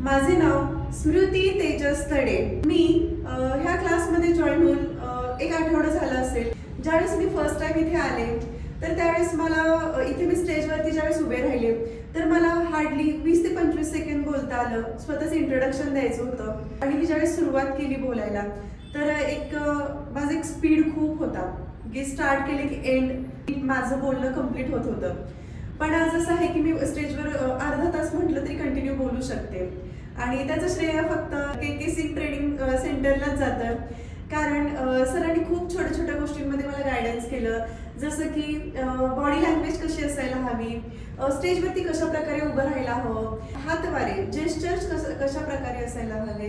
माझे नाव स्मृती तेजस तडे. मी ह्या क्लासमध्ये जॉईन होऊन एक आठवडा झाला असेल. ज्यावेळेस मी फर्स्ट टाइम इथे आले तर त्यावेळेस मला इथे मी स्टेजवरती ज्यावेळेस उभे राहिले तर मला हार्डली वीस ते पंचवीस सेकंड बोलता आलं. स्वतःच इंट्रोडक्शन द्यायचं होतं. आणि मी ज्यावेळेस सुरुवात केली बोलायला तर एक माझा एक स्पीड खूप होता. की स्टार्ट केले की एंड माझं बोलणं कंप्लीट होत होतं. पण आज असं आहे की मी स्टेजवर अर्धा तास म्हटलं तरी कंटिन्यू बोलू शकते. आणि त्याचं श्रेय फक्त के के सी ट्रेनिंग सेंटरलाच जातं. कारण सरांनी खूप छोट्या छोट्या गोष्टींमध्ये मला गायडन्स केलं. जसं की बॉडी लँग्वेज कशी असायला हवी? स्टेजवरती कशा प्रकारे उभं राहायला हवं? हातवारे जेस्टर्स कसं कशा प्रकारे असायला हवे?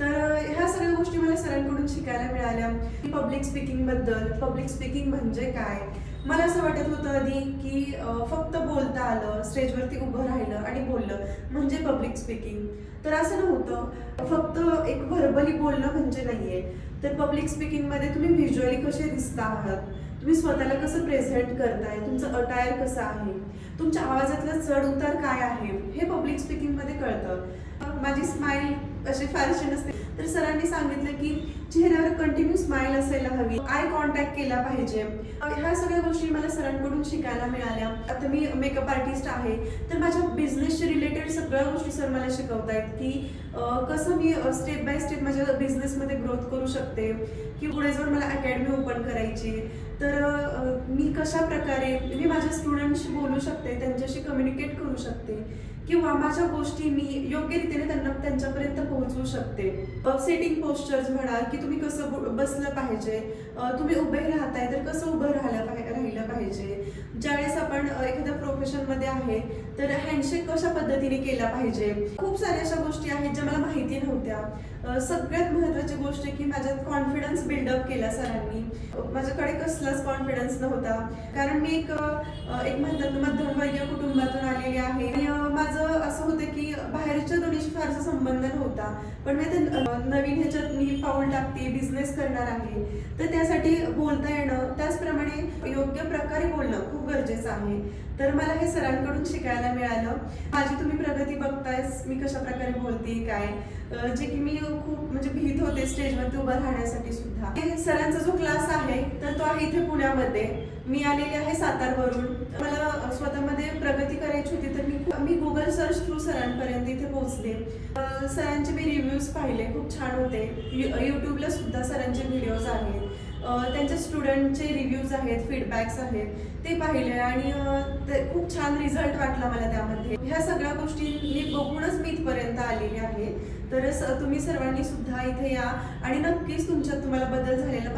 तर ह्या सगळ्या गोष्टी मला सरांकडून शिकायला मिळाल्या. पब्लिक स्पीकिंगबद्दल पब्लिक स्पीकिंग म्हणजे काय? मला असं वाटत होतं आधी की फक्त बोलता आलं स्टेजवरती उभं राहिलं आणि बोललं. पब्लिक स्पीकिंग तर असं नव्हतं. फक्त एक व्हर्बली बोलणं म्हणजे नाहीये. तर पब्लिक स्पीकिंगमध्ये तुम्ही व्हिज्युअली कसे दिसता आहात? तुम्ही स्वतःला कसं प्रेझेंट करताय? तुमचं अटायर कसं आहे? तुमच्या आवाजातला चढ उतार काय आहे? हे पब्लिक स्पीकिंगमध्ये कळतं. माझी स्माईल अशी फारशी नसते. तर सरांनी सांगितलं की चेहऱ्यावर कंटिन्यू स्माईल असायला हवी. आय कॉन्टॅक्ट केला पाहिजे. ह्या सगळ्या गोष्टी मला सरांकडून शिकायला मिळाल्या. आता मी मेकअप आर्टिस्ट आहे. तर माझ्या बिझनेसशी रिलेटेड सगळ्या गोष्टी सर मला शिकवतायत की कसं मी स्टेप बाय स्टेप माझ्या बिझनेसमध्ये ग्रोथ करू शकते. की पुढे जाऊन मला अकॅडमी ओपन करायची. तर मी कशा प्रकारे मी त्यांच्याशी बोलू शकते त्यांच्याशी कम्युनिकेट करू शकते. किंवा माझ्या गोष्टी मी योग्य रीतीने त्यांना त्यांच्यापर्यंत पोहोचवू शकते. सेटिंग पोस्चर्स म्हणा की तुम्ही कसं बसलं पाहिजे तुम्ही उभे राहताय तर कसं उभं राहिलं पाहिजे. ज्यावेळेस आपण एखाद्या प्रोफेशनमध्ये आहे तर हँडशेक कशा पद्धतीने केला पाहिजे? खूप साऱ्या अशा गोष्टी आहेत ज्या मला माहिती नव्हत्या. सगळ्यात महत्त्वाची गोष्ट की माझ्यात कॉन्फिडन्स बिल्डअप केला सरांनी. माझ्याकडे कसलाच कॉन्फिडन्स नव्हता. कारण मी एक एक म्हणतात मध्यमवर्गीय कुटुंबातून आलेली आहे. आणि माझं असं होतं की बाहेरच्या दोन्ही फारसा संबंध नव्हता. पण मी आता नवीन ह्याच्यात मी पाऊल टाकते बिझनेस करणार आहे. तर त्यासाठी बोलता येणं त्याचप्रमाणे योग्य प्रकारे बोलणं खूप गरजेचं आहे. तर मला हे सरांकडून शिकायला मिळालं. माझी तुम्ही प्रगती बघताय मी कशा प्रकारे बोलते काय? जे की मी खूप म्हणजे भीत होते स्टेजवरती उभं राहण्यासाठी सुद्धा. हे सरांचा जो क्लास आहे तर तो आहे इथे पुण्यामध्ये. मी आलेली आहे सातारवरून. मला स्वतःमध्ये प्रगती करायची होती तर मी मी गुगल सर्च थ्रू सरांपर्यंत पोहोचले. सरांचे मी रिव्ह्यूज पाहिले खूप छान होते. यूट्यूबला सुद्धा सरांचे व्हिडिओज आहेत. त्यांच्या स्टुडंटचे रिव्ह्यूज आहेत फीडबॅक्स आहेत ते पाहिले आणि ते खूप छान रिझल्ट वाटला मला त्यामध्ये. ह्या सगळ्या गोष्टी मी बघूनच मी इथपर्यंत आलेली आहे. तर स- तुम्ही सर्वांनी सुद्धा इथे या आणि नक्कीच तुमच्यात तुम्हाला बदल झालेला